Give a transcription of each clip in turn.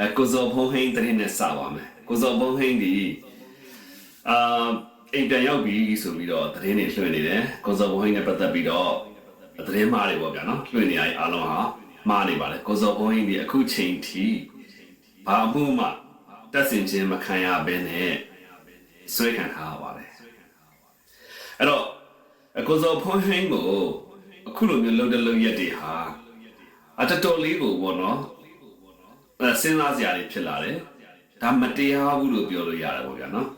အဲကိုဇော်ဖုံးဟိန်းတရင်နဲ့စပါမယ်ကိုဇော်ဖုံးဟိန်းဒီအာအိမ်ပြန်ရောက်ပြီဆိုပြီးတော့တရင်တွေလွှင့်နေတယ်ကိုဇော်ဖုံးဟိန်းနဲ့ပတ်သက်ပြီးတော့တရင်မားတွေပေါ့ဗျာနော်လွှင့်နေရအားလုံးဟာမှားနေပါတယ်ကိုဇော်ဖုံးဟိန်းဒီအခုချိန်ထိဘာမှမတက်စင်ခြင်းမခံရဘဲနဲ့ဆွဲခံထားရပါတယ်အဲ့တော့အကိုဇော်ဖုံးဟိန်းကိုအခုလိုမျိုးလှုပ်တဲ့လှုပ်ရက်တွေဟာအတတော်လေးကိုပေါ့နော်အဲ စဉ်းစားစရာတွေဖြစ်လာတယ်ဒါမတရားဘူးလို့ပြောလို့ရတယ်ပေါ့ဗျာနော်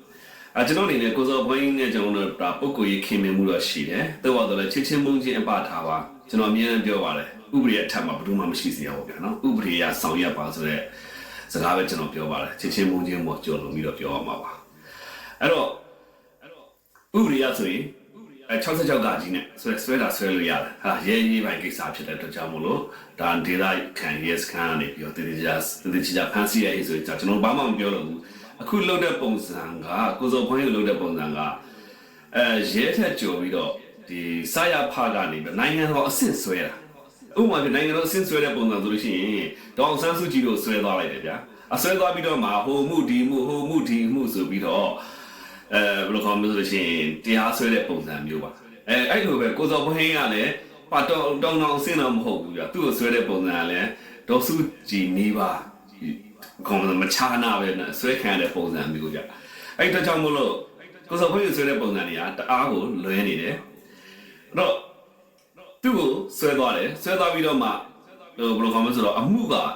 အဲကျွန်တော်အနေနဲ့ကိုစောဘွိင်းနဲ့ကျွန်တော်တို့ဒါပုံကိုရေးခင်မင်မှုတော့ရှိတယ်တော့တော့လည်းချစ်ချင်းမုန်းချင်းအပထားပါကျွန်တော်အမြဲတမ်းပြောပါတယ်ဥပဒေအထက်မှာဘယ်သူမှမရှိစေရဘူးဗျာနော်ဥပဒေရဆောင်ရွက်ပါဆိုတဲ့စကားပဲကျွန်တော်ပြောပါတယ်ချစ်ချင်းမုန်းချင်းပေါ့ကြော်လို့ပြီးတော့ပြောရမှာပါအဲ့တော့ဥပဒေရဆိုရင်အဲ 66ကကြီးနဲ့ဆွဲဆွဲတာဆွဲလို့ရတယ်ဟာရဲရေးပိုင်းကိစ္စဖြစ်တဲ့အတွက်ကြောင့်မို့လို့ဒါဒေတာခံ yes ခံနေပြီးတော့တည်တည်ကြတည်တည်ကြဖန်စီရရေးဆိုရင်ကျွန်တော်ဘာမှမပြောလို့ဘူးအခုလှုပ်တဲ့ပုံစံကကိုစောဖွင့်လှုပ်တဲ့ပုံစံကအဲရဲထက်ကြော်ပြီးတော့ဒီစာရဖကနေပြီးနိုင်ငံတော်အဆင့်ဆွဲတာဥပမာပြနိုင်ငံတော်အဆင့်ဆွဲတဲ့ပုံစံဆိုလို့ရှိရင်ဒေါအောင်ဆန်းစုကြည်တို့ဆွဲသွားလိုက်တယ်ဗျာအဆွဲသွားပြီးတော့မှဟိုမှုဒီမှုဟိုမှုဒီမှုဆိုပြီးတော့ အဲဘယ်လိုခေါ်မလဲဆိုလို့ရှိရင်တရားဆွဲတဲ့ပုံစံမျိုးပါအဲအဲ့လိုပဲကိုစောဘဟင်းကလည်းပါတောင်းတောင်းတောင်းအစင်းတော့မဟုတ်ဘူးပြသူ့ကိုဆွဲတဲ့ပုံစံကလည်းဒေါ်စုကြည်နေပါခေါင်းမချာနာပဲနဲ့ဆွဲခံရတဲ့ပုံစံမျိုးကြအဲ့တော့ကြောင့်မို့လို့ကိုစောဘဟင်းကိုဆွဲတဲ့ပုံစံတွေကတအားကိုလွဲနေတယ်အဲ့တော့သူ့ကိုဆွဲသွားတယ်ဆွဲသွားပြီးတော့မှဟိုဘယ်လိုခေါ်မလဲဆိုတော့အမှုကဘယ်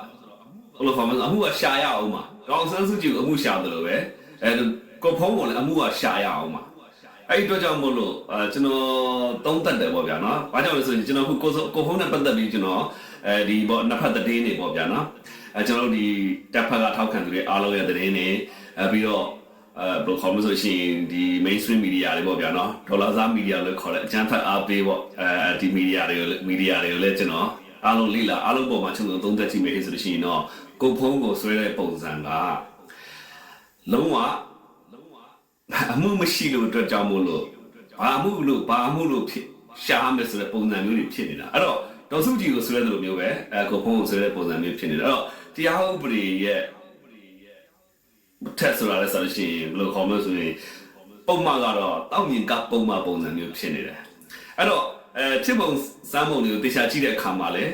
လိုခေါ်မလဲအမှုကရှာရအောင်မှာဒေါအောင်ဆန်းစုကြည်ကိုအမှုရှာတယ်လို့ပဲအဲ ကိုဖုံးကလည်းအမှုကရှာရအောင်မှာအဲ့ဒီတော့ကြောင့်မို့လို့အဲကျွန်တော်သုံးသက်တယ်ပေါ့ဗျာနော်။ဘာကြောင့်လဲဆိုရင်ကျွန်တော်ခုကိုကိုဖုံးနဲ့ပတ်သက်ပြီးကျွန်တော်အဲဒီပေါ့နှစ်ဖက်သတင်းတွေပေါ့ဗျာနော်။အဲကျွန်တော်တို့ဒီတက်ဖက်ကထောက်ခံသူတွေအားလုံးရဲ့သတင်းတွေအဲပြီးတော့အဲဘယ်လိုခေါ်မလဲဆိုရှင်ဒီ mainstream media တွေပေါ့ဗျာနော်ဒေါ်လာစား media လို့ခေါ်တဲ့အကျန်းဖက်အားပေးပေါ့အဲဒီ media တွေ media တွေကိုလည်းကျွန်တော်အားလုံးလိလာအားလုံးပေါ်မှာကျွန်တော်သုံးသက်ကြည့်မယ်ဆိုလို့ရှိရင်တော့ကိုဖုံးကိုဆွဲတဲ့ပုံစံကလုံးဝ အမှုမရှိလို့အတွက်ကြောင့်မို့လို့ဘာမှုလို့ဘာမှုလို့ဖြစ်ရှားမယ်ဆိုတဲ့ပုံစံမျိုးတွေဖြစ်နေတာအဲ့တော့ဒေါ်စုကြည်ကိုဆွဲတယ်လို့မျိုးပဲအဲကိုဖုံးကိုဆွဲတဲ့ပုံစံမျိုးဖြစ်နေတာအဲ့တော့တရားဥပဒေရဲ့ထက်ဆိုတာလဲဆိုလို့ရှိရင်ဘယ်လိုခေါ်မလဲဆိုရင်ပုံမှန်ကတော့တောက်မြင်ကပုံမှန်ပုံစံမျိုးဖြစ်နေတယ်အဲ့တော့အဲဖြစ်ပုံစမ်းပုံတွေကိုတေချာကြည့်တဲ့အခါမှာလဲ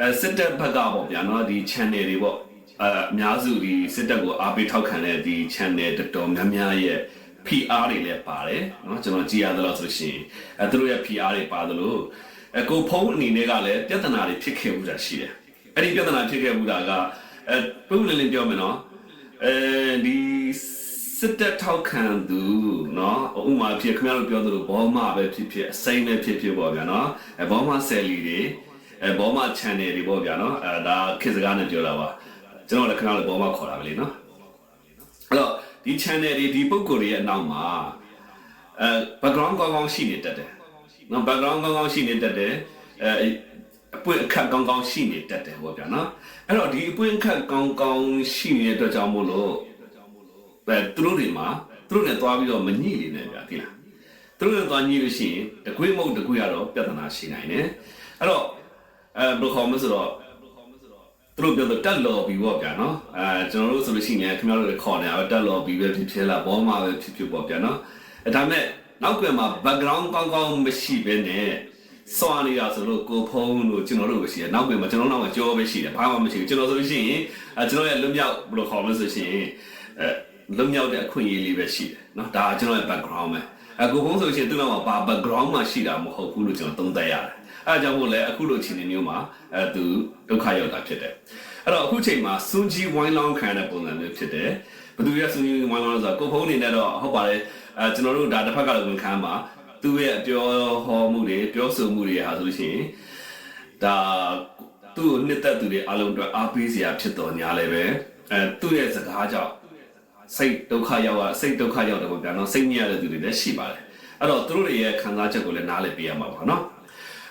အဲစစ်တပ်ဘက်ကပေါ့ဗျာနော်ဒီ channel တွေပေါ့အဲအများစုဒီစစ်တပ်ကိုအားပေးထောက်ခံတဲ့ဒီ channel တော်တော်များများရဲ့ PR တွေလည်းပါတယ်เนาะကျွန်တော်ကြည်ရသလားဆိုရှင်အဲသူတို့ရဲ့ PR တွေပါသလိုအကိုဖုံးအနေနဲ့ကလည်းပြဿနာတွေဖြစ်ခဲ့မှုတာရှိတယ်အဲ့ဒီပြဿနာဖြစ်ခဲ့မှုတာကအဲပုံလင်းလင်းပြောမယ်နော်အဲဒီစစ်တပ်ထောက်ခံသူเนาะဥမာဖြစ်ခင်ဗျားတို့ပြောသလိုဘောမပဲဖြစ်ဖြစ်အစိမ့်ပဲဖြစ်ဖြစ်ပေါ့ဗျာเนาะအဲဘောမဆယ်လီတွေအဲဘောမ channel တွေပေါ့ဗျာเนาะအဲဒါခေတ်စကားနဲ့ပြောတာပါကျွန်တော်လည်းခင်ဗျားတို့ဘောမခေါ်တာပဲလေเนาะအဲ့တော့ ဒီ channel တွေဒီပုံကိုယ်တွေရဲ့အနောက်မှာအဲ background ကောင်းကောင်းရှိနေတတ်တယ်။နော် background ကောင်းကောင်းရှိနေတတ်တယ်။အဲအပွင့်အခက်ကောင်းကောင်းရှိနေတတ်တယ်ပေါ့ဗျာနော်။အဲ့တော့ဒီအပွင့်အခက်ကောင်းကောင်းရှိနေတဲ့အတွက်ကြောင့်မို့လို့အဲသူတို့တွေမှာသူတို့နဲ့သွားပြီးတော့မညှိနေနဲ့ဗျာဒီလား။သူတို့နဲ့သွားညှိလို့ရှိရင်တကွေးမဟုတ်တကွေးကတော့ပြဿနာရှိနိုင်တယ်။အဲ့တော့အဲဘယ်လိုခေါ်မလဲဆိုတော့ သူတို့ပြောတော့တက်လော်ဘီပေါ့ဗျာနော်အဲကျွန်တော်တို့ဆိုလို့ရှိရင်ခင်ဗျားတို့လည်းခေါ်နေတာပဲတက်လော်ဘီပဲဖြစ်ဖြစ်လားဘောမှာပဲဖြစ်ဖြစ်ပေါ့ဗျာနော်အဲဒါမဲ့နောက်ကမှာ background ကောင်းကောင်းမရှိဘဲနဲ့စွာနေတာဆိုလို့ကိုဖုံးလို့ကျွန်တော်တို့ပဲရှိတယ်နောက်ကမှာကျွန်တော်နောက်မှာကြောပဲရှိတယ်ဘာမှမရှိဘူးကျွန်တော်ဆိုလို့ရှိရင်အဲကျွန်တော်ရဲ့လွတ်မြောက်ဘယ်လိုခေါ်မလဲဆိုရှင်အဲလွတ်မြောက်တဲ့အခွင့်အရေးလေးပဲရှိတယ်နော်ဒါကကျွန်တော်ရဲ့ background ပဲအကိုဖုံးဆိုရှင်သူ့နောက်မှာဘာ background မှရှိတာမဟုတ်ဘူးလို့ကျွန်တော်သုံးသပ်ရတယ် အဲကြောင့်မို့လဲအခုလိုအခြေအနေမျိုးမှာအဲသူဒုက္ခရောက်တာဖြစ်တယ်အဲ့တော့အခုချိန်မှာစွန်ကြီးဝိုင်းလောင်းခံတဲ့ပုံစံမျိုးဖြစ်တယ်ဘယ်သူရဲ့စွန်ကြီးဝိုင်းလောင်းလဲဆိုတော့ကိုဖုံးအနေနဲ့တော့ဟုတ်ပါတယ်အဲကျွန်တော်တို့ဒါတစ်ဖက်ကလည်းဝန်ခံပါသူ့ရဲ့ပြောဟောမှုတွေပြောဆိုမှုတွေဟာဆိုလို့ရှိရင်ဒါသူ့ကိုနှစ်သက်သူတွေအလုံးအတွက်အားပေးစရာဖြစ်တော်ညာလည်းပဲအဲသူ့ရဲ့စကားကြောင့်စိတ်ဒုက္ခရောက်ရစိတ်ဒုက္ခရောက်တယ်ပေါ့ဗျာနော်စိတ်ညစ်ရတဲ့သူတွေလည်းရှိပါတယ်အဲ့တော့သူတို့တွေရဲ့ခံစားချက်ကိုလည်းနားလည်ပေးရမှာပါနော်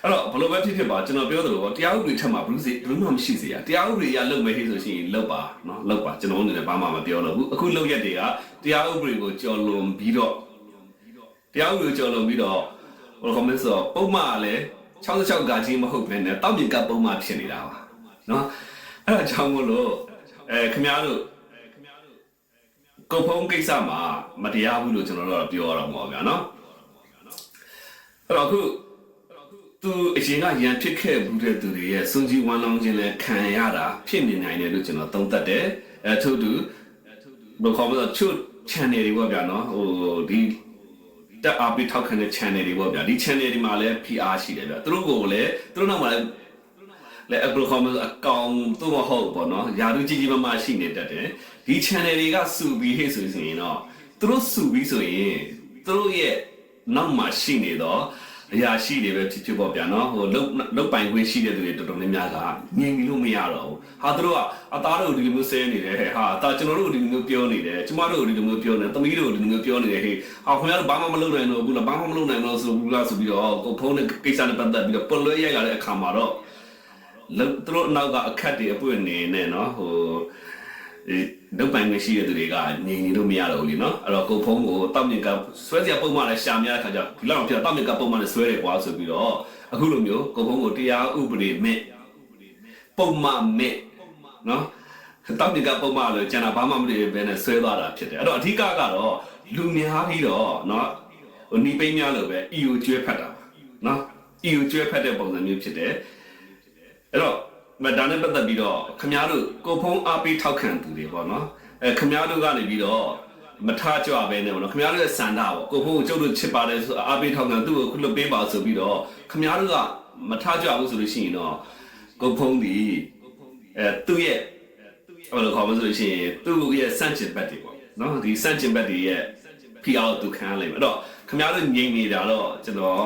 အဲ့တော့ဘယ်လိုပဲဖြစ်ဖြစ်ပါကျွန်တော်ပြောသလိုပေါ့တရားဥပဒေထက်မှာဘလူးစီဘလူးမှမရှိစေရတရားဥပဒေရလုပ်မယ်ဟိဆိုရှင်လုပ်ပါနော်လုပ်ပါကျွန်တော်အနေနဲ့ဘာမှမပြောတော့ဘူးအခုလုပ်ရက်တွေကတရားဥပဒေကိုကြော်လွန်ပြီးတော့တရားဥပဒေကိုကြော်လွန်ပြီးတော့ဘယ်လိုခေါ်မလဲဆိုတော့ပုံမှန်ကလည်း66ကကြီးမဟုတ်ဘဲနဲ့တောက်ပြင်ကပုံမှန်ဖြစ်နေတာပါနော်အဲ့ဒါကြောင့်မို့လို့အဲအဲခင်ဗျားတို့ကုတ်ဖုံးကိစ္စမှာမတရားဘူးလို့ကျွန်တော်တို့ကပြောရတော့မှာဗျာနော်အဲ့တော့အခု သူအရင်ကရန်ဖြစ်ခဲ့ဘူးတဲ့သူတွေရဲ့စွန်ကြီးဝမ်းလောင်းခြင်းလဲခံရတာဖြစ်နေနိုင်တယ်လို့ကျွန်တော်သုံးသပ်တယ်အဲထို့တူဘယ်ခေါ်မလဲချွတ် channel တွေပေါ့ဗျာနော်ဟိုဒီတက်အားပေးထောက်ခံတဲ့ channel တွေပေါ့ဗျာဒီ channel တွေမှာလည်း PR ရှိတယ်ဗျာသူတို့ကိုလည်းသူတို့နောက်မှာလည်းလဲအပလိုကွန်မအကောင်သူ့မဟုတ်ပေါ့နော်ယာရုကြီးကြီးမားမားရှိနေတတ်တယ်ဒီ channel တွေကစုပြီးဟဲ့ဆိုရင်တော့သူတို့စုပြီးဆိုရင်သူတို့ရဲ့နောက်မှာရှိနေတော့ အရာရှိတွေပဲဖြစ်ဖြစ်ပေါ့ဗျာနော်ဟိုလုတ်လုတ်ပိုင်ခွင့်ရှိတဲ့သူတွေတော်တော်များများကငြိမ်ပြီးလို့မရတော့ဘူးဟာသူတို့ကအသားတို့ဒီလိုမျိုးဆဲနေတယ်ဟာအသားကျွန်တော်တို့ဒီလိုမျိုးပြောနေတယ်ကျမတို့ဒီလိုမျိုးပြောနေတယ်သမီးတို့ဒီလိုမျိုးပြောနေတယ်ဟေးဟာခင်ဗျားတို့ဘာမှမလုပ်နိုင်တော့ဘူးလားဘာမှမလုပ်နိုင်တော့ဆိုဘူးလားဆိုပြီးတော့ကိုဖုန်းနဲ့ကိစ္စနဲ့ပတ်သက်ပြီးတော့ပလွဲရိုက်ရတဲ့အခါမှာတော့သူတို့အနောက်ကအခက်တွေအပွင့်နေနဲ့နော်ဟို ဒီဒုတ်ပိုင်မရှိတဲ့သူတွေကငြိမ်နေလို့မရတော့ဘူးလीနော်အဲ့တော့ကိုဖုန်းကိုတောက်မြင်ကဆွဲစရာပုံမှန်လဲရှာများတဲ့ခါကျဒီလောက်ဖြစ်တောက်မြင်ကပုံမှန်လဲဆွဲတယ်ကွာဆိုပြီးတော့အခုလိုမျိုးကိုဖုန်းကိုတရားဥပဒေမဲ့ပုံမှန်မဲ့နော်တောက်မြင်ကပုံမှန်လို့ကျန်တာဘာမှမလုပ်ဘဲနဲ့ဆွဲသွားတာဖြစ်တယ်အဲ့တော့အဓိကကတော့လူများပြီးတော့နော်ဟိုနီးပိန်းများလို့ပဲ EU ကျွဲဖတ်တာနော် EU ကျွဲဖတ်တဲ့ပုံစံမျိုးဖြစ်တယ်အဲ့တော့ မဒါနဲ့ပတ်သက်ပြီးတော့ခမားတို့ကိုဖုံးအားပေးထောက်ခံသူတွေပေါ့နော်အဲခမားတို့ကနေပြီးတော့မထကြွပဲနဲ့ပေါ့နော်ခမားတို့ရဲ့စန္ဒပေါ့ကိုဖုံးကိုကျုပ်တို့ချစ်ပါတယ်ဆိုအားပေးထောက်ခံသူ့ကိုခုလွတ်ပေးပါဆိုပြီးတော့ခမားတို့ကမထကြွဘူးဆိုလို့ရှိရင်တော့ကိုဖုံးဒီအဲသူ့ရဲ့ဘယ်လိုခေါ်မလဲဆိုလို့ရှိရင်သူ့ရဲ့စန့်ကျင်ဘက်တွေပေါ့နော်ဒီစန့်ကျင်ဘက်တွေရဲ့ PR သူခံရလိမ့်မယ်အဲ့တော့ခမားတို့ငြိမ်နေတာတော့ကျွန်တော်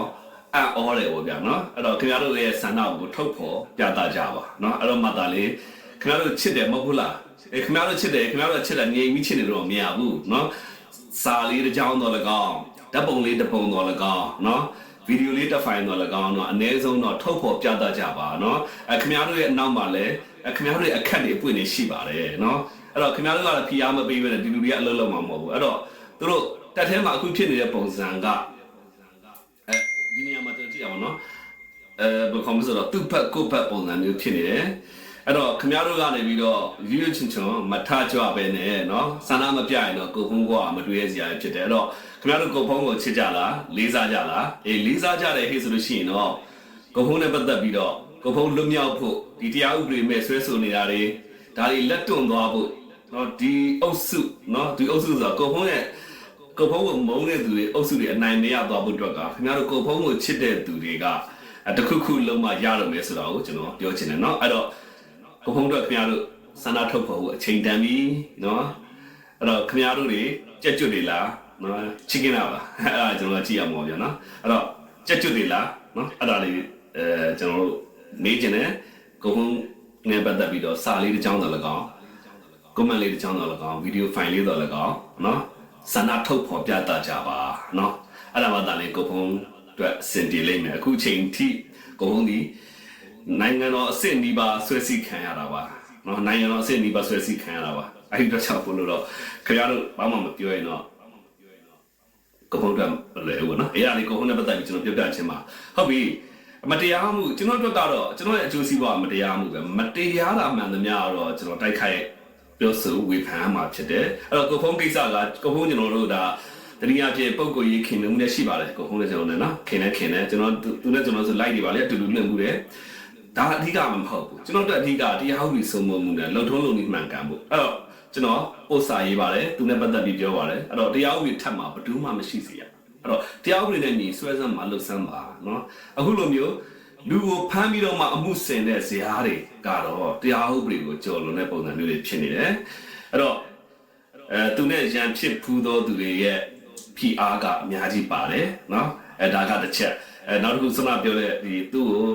အံ့ဩတယ်ပေါ့ဗျာနော်အဲ့တော့ခင်ဗျားတို့ရဲ့ဆန္ဒကိုထုတ်ဖော်ပြသကြပါနော်အဲ့တော့မှသာလေခင်ဗျားတို့ချစ်တယ်မဟုတ်ဘူးလားအဲခင်ဗျားတို့ချစ်တယ်ခင်ဗျားတို့ချစ်တယ်ငြိမ်ပြီးချစ်နေတော့မရဘူးနော်စာလေးတစ်ကြောင်းတော့၎င်းဓာတ်ပုံလေးတစ်ပုံတော့၎င်းနော်ဗီဒီယိုလေးတစ်ဖိုင်တော့၎င်းတော့အနည်းဆုံးတော့ထုတ်ဖော်ပြသကြပါနော်အဲခင်ဗျားတို့ရဲ့အနောက်မှာလည်းအဲခင်ဗျားတို့ရဲ့အခက်တွေအပွင့်နေရှိပါတယ်နော်အဲ့တော့ခင်ဗျားတို့ကလည်းဖိအားမပေးဘဲနဲ့ဒီလူတွေကအလုပ်လုပ်မှာမဟုတ်ဘူးအဲ့တော့သူတို့တက်ထဲမှာအခုဖြစ်နေတဲ့ပုံစံကအဲ ဒီနေရာမှာကျွန်တော်ကြည့်အောင်နော်အဲဘယ်ကောင်မဆိုတော့သူ့ဘက်ကိုယ့်ဘက်ပုံစံမျိုးဖြစ်နေတယ်အဲ့တော့ခင်ဗျားတို့ကနေပြီးတော့ရွရွချင်းချွန်မထကြွပဲနဲ့เนาะဆန္ဒမပြရင်တော့ကိုဖုံးကမတွေ့ရစရာဖြစ်တယ်အဲ့တော့ခင်ဗျားတို့ကိုဖုံးကိုချစ်ကြလားလေးစားကြလားအေးလေးစားကြတယ်ဟေ့ဆိုလို့ရှိရင်တော့ကိုဖုံးနဲ့ပတ်သက်ပြီးတော့ကိုဖုံးလွတ်မြောက်ဖို့ဒီတရားဥပဒေမဲ့ဆွဲဆိုနေတာတွေဒါတွေလက်တွန့်သွားဖို့เนาะဒီအုပ်စုเนาะဒီအုပ်စုဆိုတော့ကိုဖုံးရဲ့ ကိုဖုံးကိုမုန်းတဲ့သူတွေအုပ်စုတွေအနိုင်မရသွားဖို့အတွက်ကခင်ဗျားတို့ကိုဖုံးကိုချစ်တဲ့သူတွေကတခုခုလုံးမရတော့မယ်ဆိုတာကိုကျွန်တော်ပြောချင်တယ်เนาะအဲ့တော့ကိုဖုံးတို့ခင်ဗျားတို့စန္ဒထုတ်ဖို့အချိန်တန်ပြီเนาะအဲ့တော့ခင်ဗျားတို့တွေကြက်ကျွတ်တွေလားနော်ချီကင်းလားအဲ့ဒါကျွန်တော်ကြည့်ရမှာဗျာနော်အဲ့တော့ကြက်ကျွတ်တွေလားနော်အဲ့ဒါလေးအဲကျွန်တော်တို့မေးချင်တယ်ကိုဖုံးနဲ့ပတ်သက်ပြီးတော့စာလေးတစ်ချောင်းတော့၎င်း comment လေးတစ်ချောင်းတော့၎င်းဗီဒီယိုဖိုင်လေးတော့၎င်းနော် စန္ဒထုတ်ဖော်ပြတတ်ကြပါနော်အဲ့ဒါမှသာလေကိုဖုံးအတွက်စင်တီလိမ့်မယ်အခုချိန်ထိကိုဖုံးဒီနိုင်ငံတော်အစ်စ်နီးပါဆွဲစီခံရတာပါနော်နိုင်ငံတော်အစ်စ်နီးပါဆွဲစီခံရတာပါအဲ့ဒီတော့ချက်ဖို့လို့တော့ခင်ဗျားတို့ဘာမှမပြောရင်တော့ကိုဖုံးတက်လဲဦးနော်အဲ့ဒါလေးကိုဖုံးနဲ့ပတ်သက်ပြီးကျွန်တော်ပြောပြချင်ပါဟုတ်ပြီမတရားမှုကျွန်တော်တို့ကတော့ကျွန်တော်ရဲ့အကျိုးစီးပွားမတရားမှုပဲမတရားတာမှန်သမျှတော့ကျွန်တော်တိုက်ခိုက် ပြောဆိုဝေဖန်မှာဖြစ်တယ်အဲ့တော့ကိုဖုံးကိစ္စကကိုဖုံးကျွန်တော်တို့ဒါတနည်းအားဖြင့်ပုံကိုရေးခင်မှုနဲ့ရှိပါတယ်ကိုဖုံးနဲ့ကျွန်တော်နဲ့နော်ခင်နဲ့ခင်နဲ့ကျွန်တော်သူနဲ့ကျွန်တော်ဆိုလိုက်နေပါလေအတူတူလွင့်မှုတယ်ဒါအဓိကမဟုတ်ဘူးကျွန်တော်တို့အဓိကတရားဥပဒေစိုးမိုးမှုနဲ့လုံထုံးလုံနည်းမှန်ကန်ဖို့အဲ့တော့ကျွန်တော်ပို့စာရေးပါတယ်သူနဲ့ပတ်သက်ပြီးပြောပါတယ်အဲ့တော့တရားဥပဒေထပ်မှာဘယ်သူမှမရှိစေရအဲ့တော့တရားဥပဒေနဲ့ညီဆွဲစမ်းမှာလှုပ်ဆမ်းပါနော်အခုလိုမျိုး လူကိုဖမ်းပြီးတော့မှအမှုဆင်တဲ့ဇာတ်တွေကတော့တရားဥပဒေကိုကြော်လွန်တဲ့ပုံစံမျိုးတွေဖြစ်နေတယ်အဲ့တော့အဲသူနဲ့ရန်ဖြစ်ဖူးသောသူတွေရဲ့ PR ကအများကြီးပါတယ်နော်အဲဒါကတစ်ချက်အဲနောက်တစ်ခုစနပြောတဲ့ဒီသူ့ကို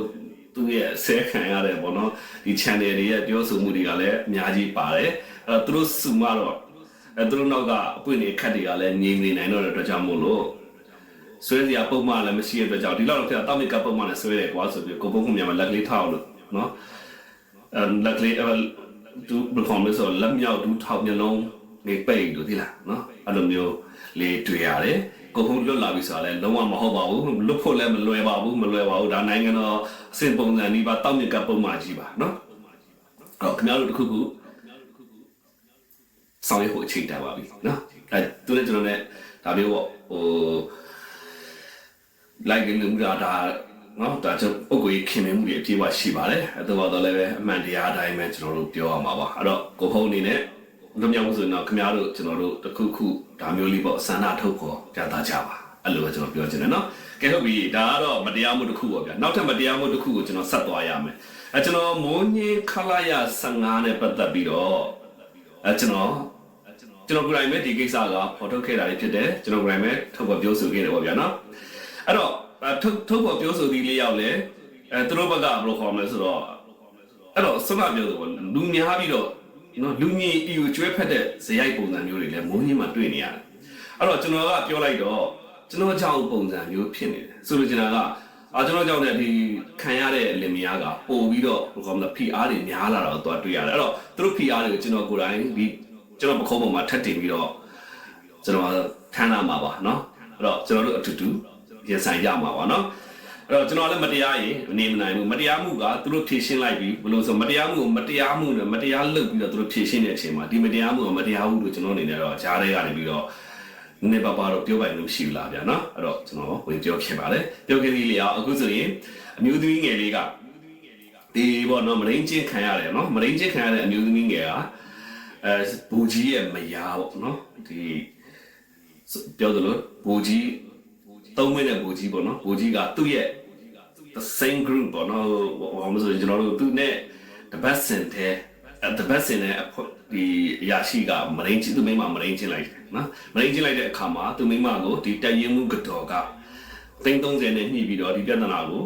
သူ့ရဲ့ဆဲခံရတဲ့ပေါ့နော်ဒီ channel တွေရဲ့ပြောဆိုမှုတွေကလည်းအများကြီးပါတယ်အဲသူတို့စုမတော့အဲသူတို့နောက်ကအပွင့်တွေခတ်တွေကလည်းငြိမ်နေနိုင်တော့တဲ့အတွက်ကြောင့်မို့လို့ ဆွဲစရာပုံမှန်လည်းမရှိတဲ့အတွက်ကြောင့်ဒီလောက်တော့တောက်မြကပုံမှန်လည်းဆွဲတယ်ကွာဆိုပြီးကိုပုံကမြန်မာလက်ကလေးထောက်လို့နော်အဲလက်ကလေးအဲသူဘယ်ကောင်လဲဆိုလက်မြောက်ဒူးထောက်မျက်လုံးနေပိတ်လို့ဒီလားနော်အဲ့လိုမျိုးလေးတွေ့ရတယ်ကိုဖုံးလွတ်လာပြီဆိုတာလည်းလုံးဝမဟုတ်ပါဘူးလွတ်ဖို့လည်းမလွယ်ပါဘူးမလွယ်ပါဘူးဒါနိုင်ငံတော်အဆင့်ပုံစံนี้ပါတောက်မြကပုံမှန်ကြီးပါနော်အဲ့တော့ခင်ဗျားတို့တခုခုဆောင်ရွက်ဖို့အချိန်တန်ပါပြီနော်အဲသူနဲ့ကျွန်တော်နဲ့ဒါမျိုးပေါ့ဟို like လူမှုတာဒါနော်ဒါကျွန်တော်ပုဂ္ဂိုလ်ရေးခင်မင်မှုတွေအပြည့်အဝရှိပါတယ်အဲတော့တော့လည်းပဲအမှန်တရားအတိုင်းပဲကျွန်တော်တို့ပြောရမှာပါအဲ့တော့ကိုဖုန်းအနေနဲ့လွတ်မြောက်မှုဆိုရင်တော့ခင်ဗျားတို့ကျွန်တော်တို့တစ်ခုခုဒါမျိုးလေးပေါ့ဆန္ဒထုတ်ခေါ်ပြသကြပါအဲ့လိုပဲကျွန်တော်ပြောချင်တယ်နော်ကဲဟုတ်ပြီဒါကတော့မတရားမှုတစ်ခုပေါ့ဗျာနောက်ထပ်မတရားမှုတစ်ခုကိုကျွန်တော်ဆက်သွားရမယ်အဲကျွန်တော်မိုးညင်းခလာရ15နဲ့ပတ်သက်ပြီးတော့အဲကျွန်တော်ကျွန်တော်ကိုယ်တိုင်ပဲဒီကိစ္စကဖော်ထုတ်ခဲ့တာတွေဖြစ်တယ်ကျွန်တော်ကိုယ်တိုင်ပဲထုတ်ဖော်ပြောဆိုခဲ့တယ်ပေါ့ဗျာနော် အဲ့တော့ထုတ်ထုတ်ဖော်ပြောဆိုသီးလေးရောက်လဲအဲသူတို့ဘက်ကဘယ်လိုခေါ်မလဲဆိုတော့အဲ့တော့ဆွမ်းမပြောဆိုပေါ့လူများပြီးတော့နော်လူကြီးအီကိုကျွဲဖက်တဲ့ဇယိုက်ပုံစံမျိုးတွေလည်းမိုးညင်းမှာတွေ့နေရတယ်အဲ့တော့ကျွန်တော်ကပြောလိုက်တော့ကျွန်တော်ကြောင့်ပုံစံမျိုးဖြစ်နေတယ်ဆိုလိုချင်တာကအာကျွန်တော်ကြောင့်လည်းဒီခံရတဲ့လင်မယားကပို့ပြီးတော့ဘယ်လိုခေါ်မလဲ PR တွေများလာတော့တော့တွေ့ရတယ်အဲ့တော့သူတို့ PR တွေကိုကျွန်တော်ကိုယ်တိုင်ဒီကျွန်တော်ပခုံးပေါ်မှာထပ်တင်ပြီးတော့ကျွန်တော်ထမ်းလာမှာပါเนาะအဲ့တော့ကျွန်တော်တို့အတူတူ ရင်ဆိုင်ရမှာပါเนาะအဲ့တော့ကျွန်တော်လည်းမတရားရင်နေမနိုင်ဘူးမတရားမှုကသူတို့ဖြည့်ရှင်းလိုက်ပြီးဘယ်လိုဆိုမတရားမှုကိုမတရားမှုနဲ့မတရားလုပ်ပြီးတော့သူတို့ဖြည့်ရှင်းတဲ့အချိန်မှာဒီမတရားမှုကမတရားဘူးလို့ကျွန်တော်အနေနဲ့တော့ကြားထဲကနေပြီးတော့နည်းနည်းပါးပါတော့ပြောပိုင်လို့ရှိဘူးလားဗျာနော်အဲ့တော့ကျွန်တော်ဝင်ပြောခဲ့ပါတယ်ပြောခဲ့သေးလေအောင်အခုဆိုရင်အမျိုးသမီးငယ်လေးကဒီပေါ့နော်မရင်းချင်းခံရတယ်နော်မရင်းချင်းခံရတဲ့အမျိုးသမီးငယ်ကအဲဘူကြီးရဲ့မယားပေါ့နော်ဒီပြောသလိုဘူကြီး သုံးမင်းတဲ့ဘူကြီးပေါ့နော်ဘူကြီးကသူ့ရဲ့ the same group ပေါ့နော်ဟောမဆိုကျွန်တော်တို့သူနဲ့ the best in တဲ့ the best in တဲ့ဒီအရာရှိကမရင်းချင်းသူမိမမရင်းချင်းလိုက်တယ်နော်မရင်းချင်းလိုက်တဲ့အခါမှာသူမိမကိုဒီတက်ရင်မှုကတော်ကသိန်း30နဲ့ညှိပြီးတော့ဒီပြဿနာကို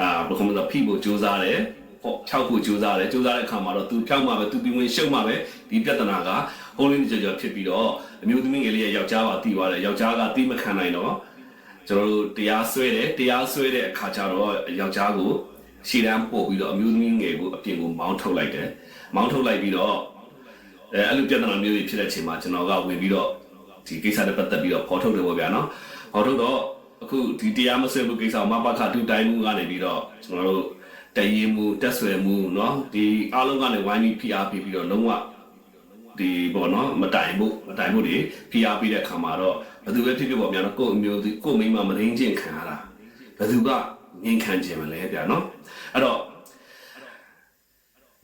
အာဘယ်လိုမှမဖိဖို့ကြိုးစားတယ်ဟောဖြောက်ဖို့ကြိုးစားတယ်ကြိုးစားတဲ့အခါမှာတော့သူဖြောက်မှပဲသူပြီးဝင်ရှုံမှပဲဒီပြဿနာက ဟိုးလင်းကြော်ကြော်ဖြစ်ပြီးတော့အမျိုးသမီးငယ်လေးရဲ့ယောက်ျားပါတီးသွားတယ်ယောက်ျားကတီးမခံနိုင်တော့ကျွန်တော်တို့တရားစွဲတယ်တရားစွဲတဲ့အခါကျတော့ယောက်ျားကိုရှည်တန်းပို့ပြီးတော့အမျိုးသမီးငယ်ကိုအပြင်ကိုမောင်းထုတ်လိုက်တယ်မောင်းထုတ်လိုက်ပြီးတော့အဲအဲ့လိုပြဿနာမျိုးတွေဖြစ်တဲ့အချိန်မှာကျွန်တော်ကဝင်ပြီးတော့ဒီကိစ္စနဲ့ပတ်သက်ပြီးတော့ပေါ်ထုတ်တယ်ပေါ့ဗျာနော်ပေါ်ထုတ်တော့အခုဒီတရားမဆွဲဘူးကိစ္စမပခတူတိုင်းမှုကနေပြီးတော့ကျွန်တော်တို့တည်ရင်မှုတက်ဆွဲမှုเนาะဒီအားလုံးကနေဝိုင်းပြီးဖိအားပေးပြီးတော့လုံးဝ ဒီပေါ့နော်မတိုင်ဘူးမတိုင်ဘူးဒီဖိအားပေးတဲ့ခါမှာတော့ဘယ်သူပဲဖြစ်ဖြစ်ပေါ့ဗျာနော်ကို့အမျိုးကို့မိန်းမမရင်းချင်းခံရတာဘယ်သူကငင်ခံခြင်းမလဲဗျာနော်အဲ့တော့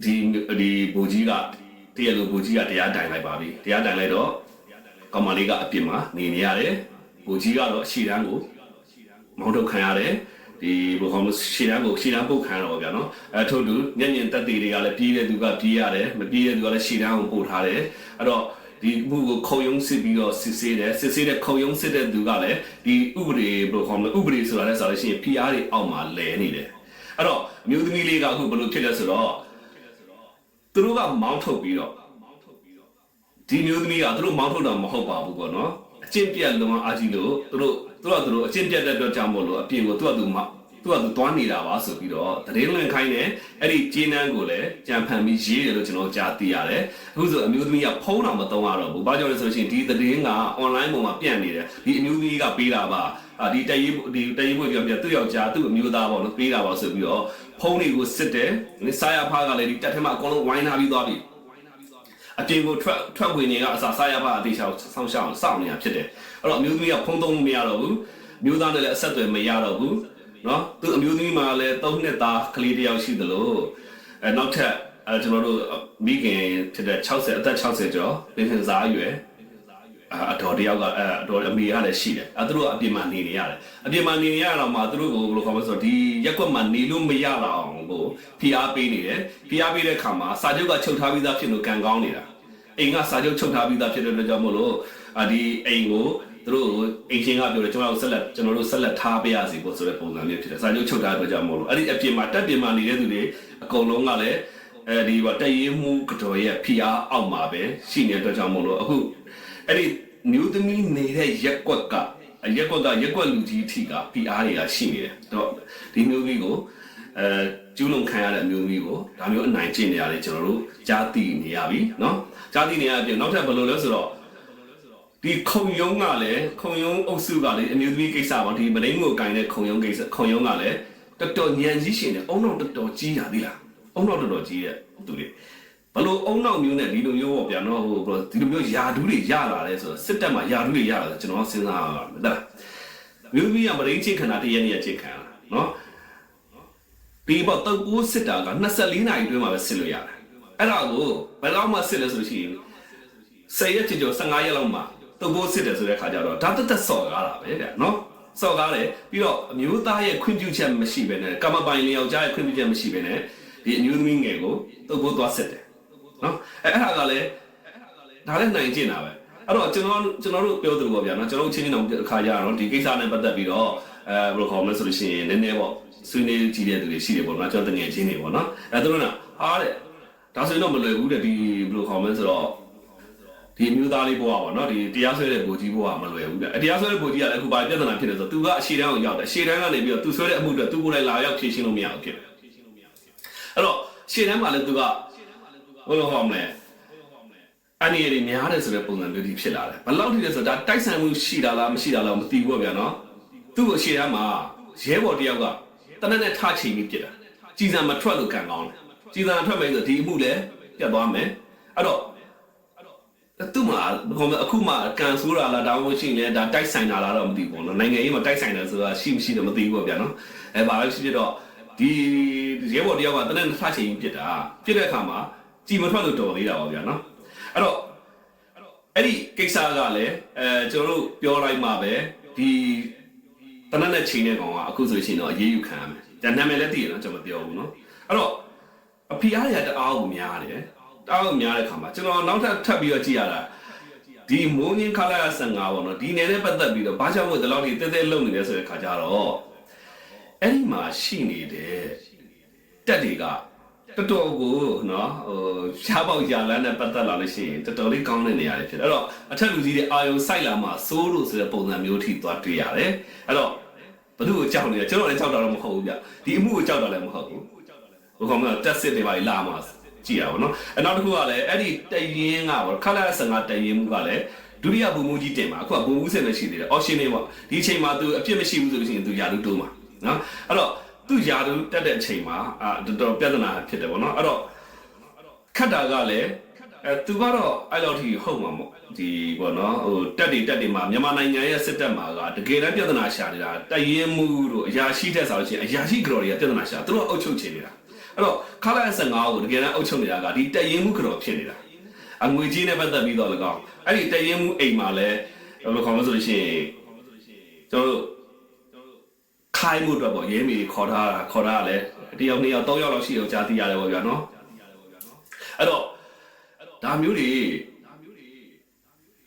ဒီဒီဘူကြီးကတရလိုဘူကြီးကတရားတိုင်လိုက်ပါပြီတရားတိုင်လိုက်တော့ကောင်မလေးကအပြစ်မှာနေနေရတယ်ဘူကြီးကတော့ရှီတန်းကိုမောင်းထုတ်ခံရတယ် ဒီဘယ်ကောင်ရှီတန်းကိုရှီတန်းပုတ်ခံတော့ဗျာနော်အဲထို့တူညညင်တက်တီတွေကလည်းပြေးတဲ့သူကပြေးရတယ်မပြေးတဲ့သူကလည်းရှီတန်းကိုပို့ထားတယ်အဲ့တော့ဒီမှုကိုခုံရုံးစစ်ပြီးတော့စစ်ဆေးတယ်စစ်ဆေးတဲ့ခုံရုံးစစ်တဲ့သူကလည်းဒီဥပဒေဘယ်လိုခေါ်မလဲဥပဒေဆိုတာလည်းဆိုလို့ရှိရင် PR တွေအောက်မှာလဲနေတယ်အဲ့တော့အမျိုးသမီးလေးကအခုဘယ်လိုဖြစ်လဲဆိုတော့သူတို့ကမောင်းထုတ်ပြီးတော့ဒီမျိုးသမီးကသူတို့မောင်းထုတ်တာမဟုတ်ပါဘူးပေါ့နော်အကျင့်ပြတ်လုံးအားကြီးလို့သူတို့ သူတို့ကသူတို့အကျင့်ပြတ်တဲ့အတွက်ကြောင့်မို့လို့အပြင်ကိုသူကသူမသူကသူတွားနေတာပါဆိုပြီးတော့တရင်လွင်ခိုင်းတယ်အဲ့ဒီဂျင်းနန်းကိုလည်းကြံဖန်ပြီးရေးတယ်လို့ကျွန်တော်ကြားသိရတယ်အခုဆိုအမျိုးသမီးကဖုန်းတော်မသုံးရတော့ဘူးဘာကြောင့်လဲဆိုလို့ရှိရင်ဒီတရင်က online ပေါ်မှာပြန့်နေတယ်ဒီအမျိုးသမီးကပေးတာပါအာဒီတရေးဒီတရေးဘွေပြောပြသူ့ယောက်ျားသူ့အမျိုးသားပေါ့နော်ပေးတာပါဆိုပြီးတော့ဖုန်းတွေကိုစစ်တယ်စားရဖားကလည်းဒီတက်ထဲမှာအကုန်လုံးဝိုင်းထားပြီးသွားပြီ အပြင်ကိုထွက်ထွက်ဝင်နေကအစားစားရပါအသေးချောင်းဆောင်းရှောင်းစောင့်နေတာဖြစ်တယ်အဲ့တော့အမျိုးသမီးကဖုန်းသုံးလို့မရတော့ဘူးမျိုးသားနဲ့လည်းအဆက်အသွယ်မရတော့ဘူးနော်သူအမျိုးသမီးမှာလည်း၃နှစ်သားကလေးတစ်ယောက်ရှိသလိုအဲနောက်ထပ်အဲကျွန်တော်တို့မိခင်ဖြစ်တဲ့60အသက်60ကျော်ပြင်ဆင်စားရွယ်အတော်တယောက်ကအဲအတော်အမေကလည်းရှိတယ်အဲသူတို့ကအပြင်မှာနေနေရတယ်အပြင်မှာနေနေရတော့မှသူတို့ကိုဘယ်လိုခေါ်မလဲဆိုတော့ဒီရက်ကွက်မှာနေလို့မရတော့အောင်ကိုဖိအားပေးနေတယ်ဖိအားပေးတဲ့ခါမှာစာချုပ်ကချုပ်ထားပြီးသားဖြစ်လို့ကံကောင်းနေတာ အိမ်ကစာချုပ်ချုပ်ထားပြီးသားဖြစ်တဲ့အတွက်ကြောင့်မို့လို့အဒီအိမ်ကိုသူတို့အင်ရှင်ကပြောတယ်ကျွန်တော်တို့ဆက်လက်ကျွန်တော်တို့ဆက်လက်ထားပေးရစီဖို့ဆိုတဲ့ပုံစံမျိုးဖြစ်တယ်စာချုပ်ချုပ်ထားတဲ့အတွက်ကြောင့်မို့လို့အဲ့ဒီအပြင်မှာတက်ပြင်မှာနေတဲ့သူတွေအကုန်လုံးကလည်းအဲဒီပေါ့တည်ရမှုကတော်ရဲ့ဖိအားအောက်မှာပဲရှိနေတဲ့အတွက်ကြောင့်မို့လို့အခုအဲ့ဒီမျိုးသမီးနေတဲ့ရက်ကွက်ကရက်ကွက်ကရက်ကွက်လူကြီးထိက PR တွေကရှိနေတယ်တော့ဒီမျိုးကြီးကို အဲကျူးလွန်ခံရတဲ့အမျိုးသမီးကိုဒါမျိုးအနိုင်ကျင့်နေရတယ်ကျွန်တော်တို့ကြားသိနေရပြီเนาะကြားသိနေရပြီနောက်ထပ်ဘယ်လိုလဲဆိုတော့ဒီခုံယုံကလည်းခုံယုံအုပ်စုကလည်းအမျိုးသမီးကိစ္စပေါ့ဒီမလိမ့်ကိုကင်တဲ့ခုံယုံကိစ္စခုံယုံကလည်းတော်တော်ညံကြီးရှင်တယ်အုံတော့တော်တော်ကြီးတာသိလားအုံတော့တော်တော်ကြီးတဲ့သူတွေ ဘလို့အုံနောက်မျိုးနဲ့ဒီလိုမျိုးပေါ့ဗျာနော်ဟိုဘလို့ဒီလိုမျိုးယာဒူးတွေရလာတယ်ဆိုတော့စစ်တပ်မှာယာဒူးတွေရလာတယ်ကျွန်တော်စဉ်းစားရမှာမလားမြို့ကြီးကမရင်းချင်းခဏတရက်နေ့ချင်းခံရတာနော် ဒီပေါ့တုပ်ပိုးစစ်တာက24နာရီအတွင်းမှာပဲစစ်လို့ရတယ်အဲ့ဒါကိုဘယ်တော့မှစစ်လဲဆိုလို့ရှိရင်10ရက်ကျော်15ရက်လောက်မှတုပ်ပိုးစစ်တယ်ဆိုတဲ့ခါကျတော့ဒါတက်တက်စော်ကားတာပဲတဲ့နော်စော်ကားတယ်ပြီးတော့အမျိုးသားရဲ့ခွင့်ပြုချက်မရှိဘဲနဲ့ကမ္မပိုင်လျောက်ကြားရဲ့ခွင့်ပြုချက်မရှိဘဲနဲ့ဒီအမျိုးသမီးငယ်ကိုတုပ်ပိုးသွားစစ်တယ်နော်အဲအဲ့ဒါကလည်းဒါလည်းနိုင်ကျင်တာပဲအဲ့တော့ကျွန်တော်ကျွန်တော်တို့ပြောသလိုပေါ့ဗျာနော်ကျွန်တော်တို့ချင်းချင်းအောင်အခါကြတော့ဒီကိစ္စနဲ့ပတ်သက်ပြီးတော့အဲဘယ်လိုခေါ်မလဲဆိုလို့ရှိရင်နည်းနည်းပေါ့ ဆွေးနွေးကြည့်တဲ့သူတွေရှိတယ်ပေါ့နော်ကျွန်တော်တငယ်ချင်းတွေပေါ့နော်အဲသူတို့ကအားတဲ့ဒါဆိုရင်တော့မလွယ်ဘူးတဲ့ဒီဘယ်လိုခေါ်မလဲဆိုတော့ဒီအမျိုးသားလေးဘဝပေါ့နော်ဒီတရားစွဲတဲ့ဘူကြီးဘဝမလွယ်ဘူးတဲ့အတရားစွဲတဲ့ဘူကြီးကလည်းအခုဘာပြဿနာဖြစ်နေဆိုတော့သူကအရှေ့တန်းကိုရောက်တယ်အရှေ့တန်းကနေပြီးတော့သူဆွဲတဲ့အမှုတွေသူကိုယ်တိုင်လာရောက်ဖြေရှင်းလို့မရဘူးဖြစ်တယ်အဲ့တော့ရှေ့တန်းမှာလည်းသူကဘယ်လိုဟောမလဲအနေရည်များတယ်ဆိုတဲ့ပုံစံမျိုးကြီးဖြစ်လာတယ်ဘယ်လောက်ထိလဲဆိုတော့ဒါတိုက်ဆိုင်မှုရှိတာလားမရှိတာလားမသိဘူးပေါ့ဗျာနော်သူ့ကိုရှေ့တန်းမှာရဲဘော်တယောက်က တနက်နဲ့ထချိန်ပြီးပြစ်တာကြည်စံမထွက်လို့ကန်ကောင်းတယ်ကြည်စံထွက်မယ်ဆိုဒီအမှုလည်းပြတ်သွားမယ်အဲ့တော့သူ့မှာဘယ်လိုအခုမှကန်ဆိုးတာလားဒါမှမဟုတ်ရှိရင်လည်းဒါတိုက်ဆိုင်တာလားတော့မသိဘူးပေါ့နော်နိုင်ငံရေးမှာတိုက်ဆိုင်တယ်ဆိုတာရှိမရှိတော့မသိဘူးပေါ့ဗျာနော်အဲဘာလို့ရှိဖြစ်တော့ဒီရဲဘော်တယောက်ကတနက်နဲ့ထချိန်ပြီးပြစ်တာပြစ်တဲ့အခါမှာကြည်မထွက်လို့တော်သေးတာပေါ့ဗျာနော်အဲ့တော့အဲ့ဒီကိစ္စကလည်းအဲကျွန်တော်တို့ပြောလိုက်မှပဲဒီ တနက်နဲ့ချိန်တဲ့ကောင်ကအခုဆိုရှင်တော့အရေးယူခံရမယ်။ဒါနာမည်လည်းသိရနော်ကျွန်တော်မပြောဘူးနော်။အဲ့တော့အဖီအားရတအားကိုများတယ်။တအားကိုများတဲ့ခါမှာကျွန်တော်နောက်ထပ်ထပ်ပြီးတော့ကြည့်ရတာဒီမိုးငင်းခလာရ15ပေါ့နော်ဒီနယ်နဲ့ပတ်သက်ပြီးတော့ဘာကြောင့်မို့ဒီလောက်ကြီးတဲတဲလုံနေလဲဆိုတဲ့ခါကျတော့အဲ့ဒီမှာရှိနေတဲ့တက်တွေက တော်တော်ကိုနော်ဟိုရှားပေါက်ရလန်းနဲ့ပတ်သက်လာလို့ရှိရင်တော်တော်လေးကောင်းတဲ့နေရာတွေဖြစ်တယ်အဲ့တော့အထက်လူကြီးတွေအာယုံစိုက်လာမှစိုးလို့ဆိုတဲ့ပုံစံမျိုးထိသွားတွေ့ရတယ်အဲ့တော့ဘသူ့ကိုကြောက်နေလဲကျွန်တော်လည်းကြောက်တာတော့မဟုတ်ဘူးဗျဒီအမှုကိုကြောက်တာလည်းမဟုတ်ဘူးဟိုကောင်ကတက်စစ်တွေပါလာမှကြည်ရပါတော့အဲ့နောက်တစ်ခုကလည်းအဲ့ဒီတရင်ကပေါ့ခလာ15တရင်မှုကလည်းဒုတိယဘုံမူကြီးတင်မှာအခုကဘုံဦးစင်နဲ့ရှိသေးတယ်အော်ရှင်နေပေါ့ဒီအချိန်မှာ तू အပြစ်မရှိဘူးဆိုလို့ရှိရင် तू ယာလူတိုးမှာနော်အဲ့တော့ သူ့ယာလူတက်တဲ့အချိန်မှာအာတော်တော်ပြဿနာဖြစ်တယ်ပေါ့နော်အဲ့တော့ခတ်တာကလည်းအဲသူကတော့အဲ့လောက်ထိဟုတ်မှာမို့ဒီပေါ့နော်ဟိုတက်တွေတက်တွေမှာမြန်မာနိုင်ငံရဲ့စစ်တပ်မှာကတကယ်တမ်းပြဿနာရှာနေတာတရင်မှုတို့အရာရှိတဲ့ဆိုလို့ရှိရင်အရာရှိကြော်တွေကပြဿနာရှာသူတို့အုပ်ချုပ်ချင်နေတာအဲ့တော့ခလာ15ကိုတကယ်တမ်းအုပ်ချုပ်နေတာကဒီတရင်မှုကြော်ဖြစ်နေတာအငွေကြီးနဲ့ပတ်သက်ပြီးတော့လည်းကောင်းအဲ့ဒီတရင်မှုအိမ်မှာလည်းဘယ်လိုခေါ်မလို့ဆိုလို့ရှိရင်ကျွန်တော်တို့ ခိုင်းမှုအတွက်ပေါ့ရဲမီတွေခေါ်ထားတာခေါ်ထားရလဲတယောက်နှစ်ယောက်သုံးယောက်လောက်ရှိတော့ကြားသိရတယ်ပေါ့ဗျာနော်အဲ့တော့ဒါမျိုးတွေ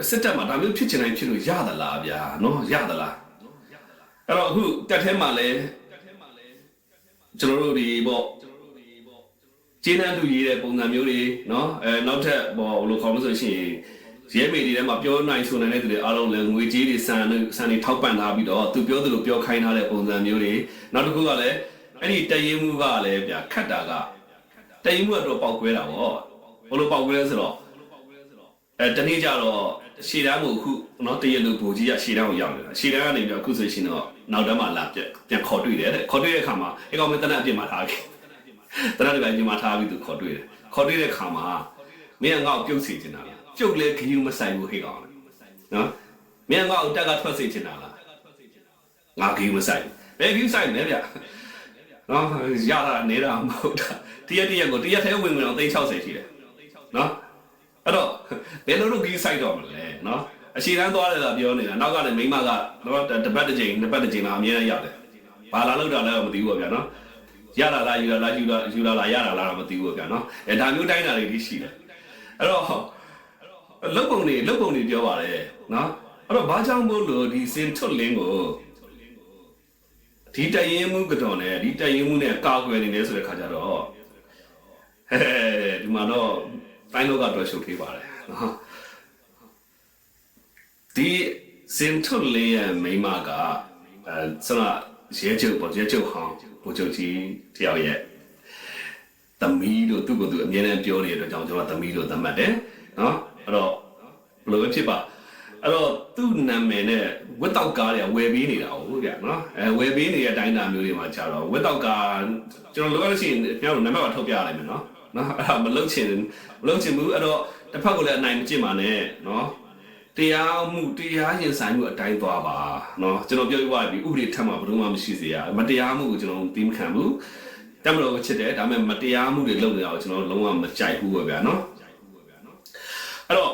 စစ်တပ်မှာဒါမျိုးဖြစ်ချင်တိုင်းဖြစ်လို့ရသလားဗျာနော်ရသလားအဲ့တော့အခုတက်ထဲမှာလဲကျွန်တော်တို့ဒီပေါ့ကျင်းနှံတူရေးတဲ့ပုံစံမျိုးတွေနော်အဲနောက်ထပ်ပေါ့ဘယ်လိုခေါ်မလို့ဆိုရှင် ရဲမေတွေထဲမှာပြောနိုင်ဆိုနိုင်တဲ့သူတွေအားလုံးလည်းငွေကြေးတွေစံစံတွေထောက်ပံ့ထားပြီးတော့သူပြောသလိုပြောခိုင်းထားတဲ့ပုံစံမျိုးတွေနောက်တစ်ခုကလည်းအဲ့ဒီတရင်မှုကလည်းဗျာခတ်တာကတရင်မှုကတော့ပောက်ကွဲတာပေါ့ဘယ်လိုပောက်ကွဲလဲဆိုတော့အဲတနေ့ကျတော့ရှေ့တန်းကိုအခုနော်တရလူဘူကြီးကရှေ့တန်းကိုရောက်နေတာရှေ့တန်းကနေပြီးတော့အခုဆိုရှင်တော့နောက်တန်းမှာလာပြပြန်ခေါ်တွေ့တယ်တဲ့ခေါ်တွေ့တဲ့အခါမှာအဲကောင်မတနက်အပြစ်မှာထားခဲ့တနက်တကယ်ကြီးမှာထားပြီးသူခေါ်တွေ့တယ်ခေါ်တွေ့တဲ့အခါမှာမင်းကငါ့ကိုပြုတ်စီနေတာ လားပြုတ်လဲခယူးမဆိုင်ဘူးဟေ့ကောင်နော်မင်းကငါ့ကိုတက်ကထွက်စီနေတာလားငါခယူးမဆိုင်ဘယ်ခယူးဆိုင်လဲဗျနော်ရတာနေတာမဟုတ်တာတရက်တရက်ကိုတရက်ထဲဝင်ဝင်အောင်360ရှိတယ်နော်အဲ့တော့ဘယ်လိုလုပ်ကြီးဆိုင်တော့မလဲနော်အရှိတန်းသွားတယ်ဆိုတာပြောနေတာနောက်ကနေမိမကတော့တပတ်တစ်ချိန်နှစ်ပတ်တစ်ချိန်လာအမြဲတမ်းရတယ်ဘာလာလို့တာလဲမသိဘူးဗျာနော်ရလာလားယူလာလားယူလာယူလာလားရလာလားတော့မသိဘူးဗျာနော်အဲဒါမျိုးတိုင်းတာတွေရှိတယ်အဲ့တော့ လုတ်ပုံတွေလုတ်ပုံတွေပြောပါတယ်နော်အဲ့တော့ဘာကြောင့်မို့လို့ဒီစင်ထွတ်လင်းကိုဒီတရင်မှုကတော့နဲ့ဒီတရင်မှုနဲ့ကာကွယ်နေတယ်ဆိုတဲ့ခါကျတော့ဟဲဒီမှာတော့တိုင်းတော့ကတော့ရှုပ်သေးပါတယ်နော်ဒီစင်ထွတ်လင်းရဲ့မိမကအဲဆရာရဲချုပ်ပေါ့ရဲချုပ်ဟောင်းဘိုလ်ချုပ်ကြီးတယောက်ရဲ့သမီးတို့သူ့ကိုယ်သူအမြဲတမ်းပြောနေတဲ့အတွက်ကြောင့်ကျွန်တော်သမီးတို့သတ်မှတ်တယ်နော် အဲ့တော့ဘယ်လိုပဲဖြစ်ပါအဲ့တော့သူ့နာမည်နဲ့ဝက်တောက်ကားတွေကဝယ်ပေးနေတာဟုတ်ကြနော်အဲဝယ်ပေးနေတဲ့အတိုင်းအတာမျိုးတွေမှာကြာတော့ဝက်တောက်ကားကျွန်တော်လိုရလို့ရှိရင်ကျွန်တော်နာမည်ပါထုတ်ပြရလိမ့်မယ်နော်နော်အဲ့ဒါမလုပ်ချင်မလုပ်ချင်ဘူးအဲ့တော့တစ်ဖက်ကလည်းအနိုင်မကျင့်ပါနဲ့နော်တရားမှုတရားရင်ဆိုင်မှုအတိုင်းသွားပါနော်ကျွန်တော်ပြောပြပါပြီဥပဒေထက်မှဘယ်သူမှမရှိစေရမတရားမှုကိုကျွန်တော်သိမခံဘူးတမလို့ချစ်တယ်ဒါပေမဲ့မတရားမှုတွေလုပ်နေတာကိုကျွန်တော်လုံးဝမကြိုက်ဘူးပဲဗျာနော် အဲ့တော့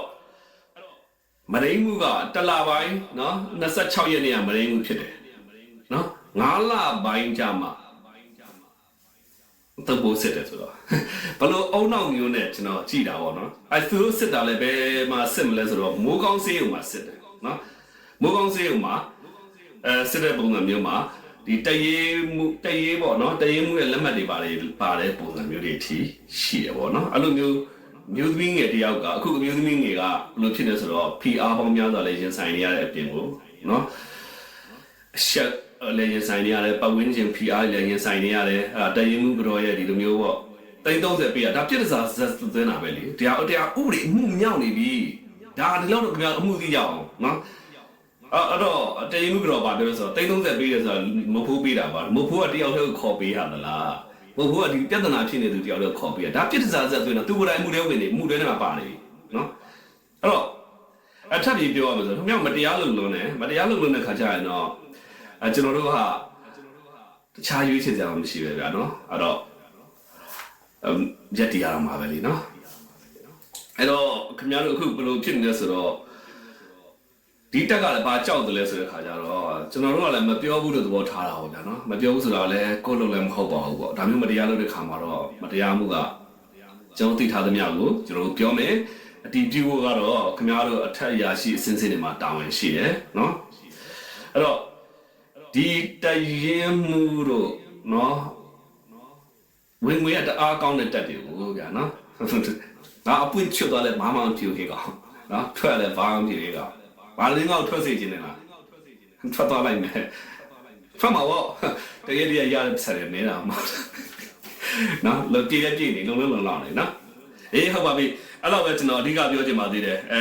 မရင်းမှုကတလပိုင်းနော်26ရက်နေ့ကမရင်းမှုဖြစ်တယ်နော်9လပိုင်းကြာမှတဘောစစ်တယ်ဆိုတော့ဘလို့အုံနောက်မျိုးနဲ့ကျွန်တော်ကြည်တာပေါ့နော်အဲသူတို့စစ်တာလည်းဘယ်မှာစစ်မလဲဆိုတော့မိုးကောင်းစေးုံမှာစစ်တယ်နော်မိုးကောင်းစေးုံမှာအဲစစ်တဲ့ပုံစံမျိုးမှာဒီတရေမှုတရေပေါ့နော်တရေမှုရဲ့လက်မှတ်တွေပါတယ်ပါတဲ့ပုံစံမျိုးတွေအထိရှိတယ်ပေါ့နော်အဲ့လိုမျိုး မျိုးသမီးငယ်တယောက်ကအခုမျိုးသမီးငယ်ကဘယ်လိုဖြစ်လဲဆိုတော့ PR ပေါင်းများစွာလည်းရင်ဆိုင်နေရတဲ့အပြင်ကိုနော်အရှက်လည်းရင်ဆိုင်နေရတယ်ပတ်ဝန်းကျင် PR လည်းရင်ဆိုင်နေရတယ်အဲတရင်မှုကြောရဲ့ဒီလိုမျိုးပေါ့တိတ်30ပေးရဒါပြစ်ဒစာဇက်သွင်းတာပဲလေတရားတရားဥပဒေအမှုမြောက်နေပြီဒါဒီလောက်တော့ခင်ဗျာအမှုသိကြအောင်နော်အဲ့အဲ့တော့တရင်မှုကြောပါပြောဆိုတော့တိတ်30ပေးရဆိုတော့မဖိုးပေးတာပါမဖိုးကတယောက်တည်းခေါ်ပေးရသလား မဖိုးကဒီပြဿနာဖြစ်နေသူတယောက်တည်းခေါ်ပေးရဒါပြစ်ဒစာဇက်သွင်းတာသူကိုယ်တိုင်မှုတွေဝင်နေမှုတွေထဲမှာပါနေပြီနော်အဲ့တော့အထက်ပြီးပြောရမယ်ဆိုတော့ခင်ဗျာမတရားလုပ်လို့နဲ့မတရားလုပ်လို့နဲ့ခါကြရင်တော့အဲကျွန်တော်တို့ကတခြားရွေးချယ်ကြမှာမရှိပဲဗျာနော်အဲ့တော့အမ်ရက်တီရအောင်ပါပဲလीနော်အဲ့တော့ခင်ဗျားတို့အခုဘယ်လိုဖြစ်နေလဲဆိုတော့ ဒီတက်ကလည်းဘာကြောက်တယ်လဲဆိုတဲ့ခါကျတော့ကျွန်တော်တို့ကလည်းမပြောဘူးလို့သဘောထားတာပေါ့ဗျာနော်မပြောဘူးဆိုတော့လည်းကိုယ်လုံးလည်းမဟုတ်ပါဘူးပေါ့ဒါမျိုးမတရားလုပ်တဲ့ခါမှာတော့မတရားမှုကကျွန်တော်သိထားသမျှကိုကျွန်တော်တို့ပြောမယ်အတီးပြုဖို့ကတော့ခင်ဗျားတို့အထက်အရာရှိအစင်းစင်းတွေမှာတာဝန်ရှိတယ်နော်အဲ့တော့ဒီတရင်မှုတို့နော်ဝင်ငွေရတအားကောင်းတဲ့တက်တွေကိုဗျာနော်ငါအပွင့်ချွတ်သွားလဲဘာမှမဖြစ်ခေကောင်နော်ထွက်လဲဘာမှမဖြစ်ခေကောင် ဘာလင်းကောက်ထွက်စေခြင်းနဲ့လားထွက်သွားလိုက်မယ်ထွက်မှာပေါ့တကယ်တည်းရရတဲ့ဆက်ရနေတာမှာနော်လောပြေးပြည့်နေလုံးလုံးလုံးလောင်းနေနော်အေးဟုတ်ပါပြီအဲ့တော့ပဲကျွန်တော်အဓိကပြောချင်ပါသေးတယ်အဲ